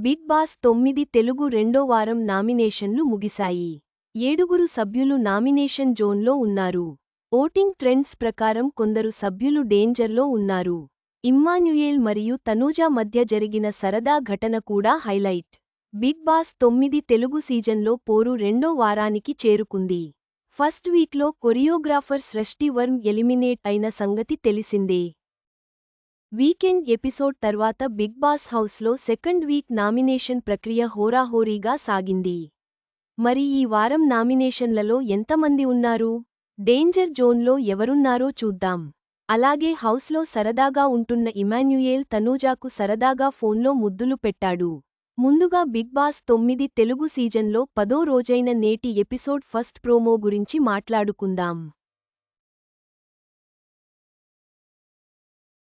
Big boss తొమ్మిది తెలుగు రెండో వారం నామినేషన్లు ముగిశాయి. ఏడుగురు సభ్యులు నామినేషన్ జోన్లో ఉన్నారు. ఓటింగ్ ట్రెండ్స్ ప్రకారం కొందరు సభ్యులు డేంజర్లో ఉన్నారు. ఇమ్మాన్యుయేల్ మరియు తనూజా మధ్య జరిగిన సరదా ఘటన కూడా హైలైట్. బిగ్ బాస్ తొమ్మిది తెలుగు సీజన్లో పోరు రెండో వారానికి చేరుకుంది. ఫస్ట్ వీక్లో కొరియోగ్రాఫర్ సృష్టి వర్మ్ ఎలిమినేట్ అయిన సంగతి తెలిసిందే. వీకెండ్ ఎపిసోడ్ తర్వాత బిగ్ బాస్ హౌస్లో సెకండ్ వీక్ నామినేషన్ ప్రక్రియ హోరాహోరీగా సాగింది. మరి ఈ వారం నామినేషన్లలో ఎంతమంది ఉన్నారు? డేంజర్ జోన్లో ఎవరున్నారో చూద్దాం. అలాగే హౌస్లో సరదాగా ఉంటున్న ఇమాన్యుయేల్ తనూజాకు సరదాగా ఫోన్లో ముద్దులు పెట్టాడు. ముందుగా బిగ్ బాస్ తొమ్మిది తెలుగు సీజన్లో పదో రోజైన నేటి ఎపిసోడ్ ఫస్ట్ ప్రోమో గురించి మాట్లాడుకుందాం.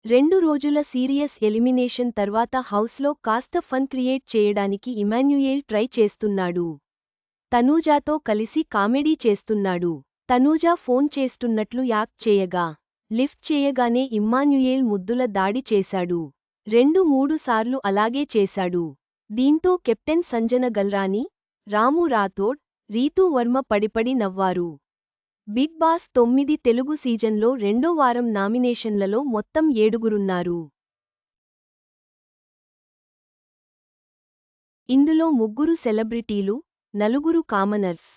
రెండు రోజుల సీరియస్ ఎలిమినేషన్ తర్వాత హౌస్లో కాస్త ఫన్ క్రియేట్ చేయడానికి ఇమాన్యుయేల్ ట్రై చేస్తున్నాడు. తనూజాతో కలిసి కామెడీ చేస్తున్నాడు. తనూజా ఫోన్ చేస్తున్నట్లు యాక్ట్ చేయగా లిఫ్ట్ చేయగానే ఇమ్మాన్యుయేల్ ముద్దుల దాడి చేశాడు. రెండు మూడు సార్లు అలాగే చేశాడు. దీంతో కెప్టెన్ సంజన గల్రాని రాము రాథోడ్ రీతూ వర్మ పడిపడి నవ్వారు. బిగ్ బాస్ తొమ్మిది తెలుగు సీజన్లో రెండో వారం నామినేషన్లలో మొత్తం ఏడుగురున్నారు. ఇందులో ముగ్గురు సెలబ్రిటీలు నలుగురు commoners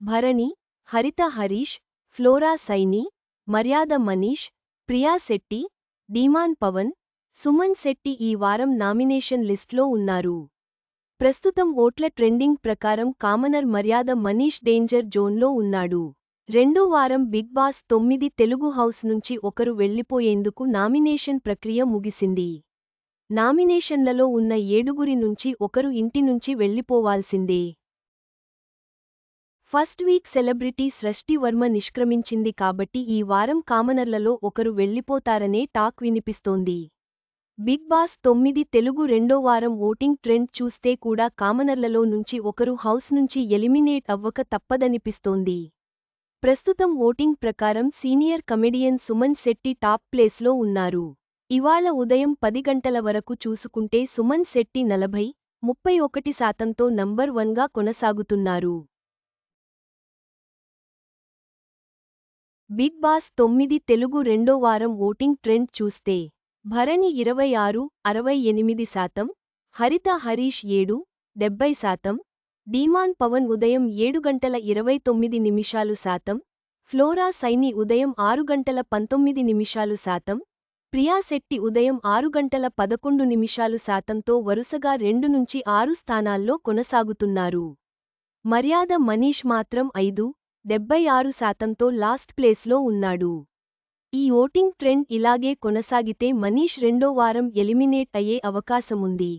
Bharani Haritha Harish Flora Saini Maryada Manish Priya Shetty Demon Pavan Suman Shetty ఈ వారం నామినేషన్ లిస్ట్లో ఉన్నారు. ప్రస్తుతం ఓట్ల ట్రెండింగ్ ప్రకారం కామనర్ మర్యాద మనీష్ డేంజర్ జోన్లో ఉన్నాడు. రెండో వారం బిగ్ బాస్ తొమ్మిది తెలుగు హౌస్ నుంచి ఒకరు వెళ్ళిపోయేందుకు నామినేషన్ ప్రక్రియ ముగిసింది. నామినేషన్లలో ఉన్న ఏడుగురి నుంచి ఒకరు ఇంటి నుంచి వెళ్ళిపోవాల్సిందే ఫస్ట్ వీక్ సెలబ్రిటీ సృష్టి వర్మ నిష్క్రమించింది కాబట్టి ఈ వారం కామనర్లలో ఒకరు వెళ్ళిపోతారనే టాక్ వినిపిస్తోంది. బిగ్ బాస్ తొమ్మిది తెలుగు రెండో వారం ఓటింగ్ ట్రెండ్ చూస్తే కూడా కామనర్లలో నుంచి ఒకరు హౌస్ నుంచి ఎలిమినేట్ అవ్వక తప్పదనిపిస్తోంది. ప్రస్తుతం ఓటింగ్ ప్రకారం senior comedian Suman Shetty top ప్లేస్లో ఉన్నారు. ఇవాళ ఉదయం పది గంటల వరకు చూసుకుంటే సుమన్ శెట్టి నలభై ముప్పై ఒకటి శాతంతో నంబర్ వన్గా కొనసాగుతున్నారు. బిగ్ బాస్ తొమ్మిది తెలుగు రెండో వారం ఓటింగ్ ట్రెండ్ చూస్తే భరణి ఇరవై ఆరు అరవై ఎనిమిది శాతం హరిత హరీష్ ఏడు డెబ్బై శాతం డీమాన్ పవన్ ఉదయం ఏడు గంటల ఇరవై తొమ్మిది నిమిషాలు శాతం ఫ్లోరా సైని ఉదయం ఆరు గంటల పంతొమ్మిది నిమిషాలు శాతం ప్రియాశెట్టి ఉదయం ఆరు గంటల పదకొండు నిమిషాలు శాతంతో వరుసగా రెండు నుంచి ఆరు స్థానాల్లో కొనసాగుతున్నారు. మర్యాద మనీష్ మాత్రం ఐదు డెబ్బై ఆరు శాతంతో లాస్ట్ ప్లేస్లో ఉన్నాడు. ఈ ఓటింగ్ ట్రెండ్ ఇలాగే కొనసాగితే మనీష్ రెండో వారం ఎలిమినేట్ అయ్యే అవకాశముంది.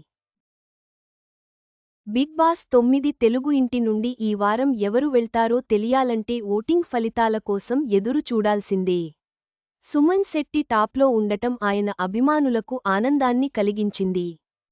బిగ్ బాస్ తొమ్మిది తెలుగు ఇంటి నుండి ఈ వారం ఎవరు వెళ్తారో తెలియాలంటే ఓటింగ్ ఫలితాల కోసం ఎదురు చూడాల్సిందే. సుమన్ శెట్టి టాప్లో ఉండటం ఆయన అభిమానులకు ఆనందాన్ని కలిగించింది.